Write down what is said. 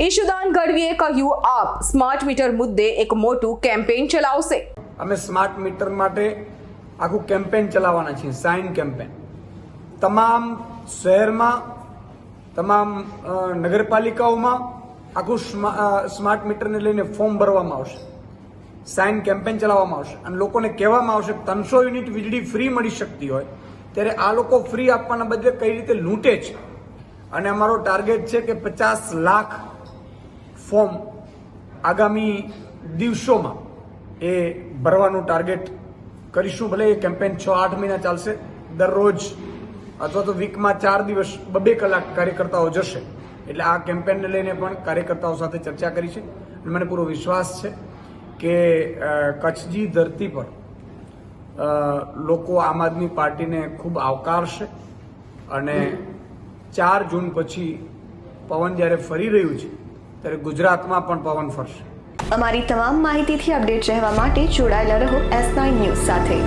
ઈશુદાન ગઢવીએ કહ્યું, આપ smart meter મુદ્દે એક મોટું કેમ્પેઇન ચલાવશે. અમે સ્માર્ટ મીટર માટે આખું કેમ્પેન ચલાવવાના છીએ, સાઇન કેમ્પેન તમામ શહેરમાં, તમામ નગરપાલિકાઓમાં આખું સ્મા- સ્માર્ટ મીટરને લઈને ફોર્મ ભરવામાં આવશે, સાઇન કેમ્પેન ચલાવવામાં આવશે. અને લોકોને કહેવામાં આવશે, ત્રણસો યુનિટ વીજળી ફ્રી મળી શકતી હોય, ત્યારે આ લોકો ફ્રી આપવાના બદલે કઈ રીતે લૂંટે છે? અને અમારો ટાર્ગેટ છે કે પચાસ લાખ ફોર્મ આગામી દિવસોમાં એ ભરવાનું ટાર્ગેટ કરીશું. ભલે એ કેમ્પેન છ, આઠ મહિના ચાલશે, દરરોજ અથવા તો વીકમાં ચાર દિવસ બબે કલાક કાર્યકર્તાઓ જશે. એટલે આ કેમ્પેનને લઈને પણ કાર્યકર્તાઓ સાથે ચર્ચા કરી છે. અને મને પૂરો વિશ્વાસ છે કે કચ્છજી ધરતી પર લોકો આમ આદમી પાર્ટીને ખૂબ આવકારશે. અને ચાર જૂન પછી પવન જ્યારે ફરી રહ્યું છે ત્યારે ગુજરાતમાં પણ પવન ફરશે. અમારી તમામ માહિતીથી અપડેટ રહેવા માટે જોડાયેલા રહો એસ નાઇન ન્યૂઝ સાથે.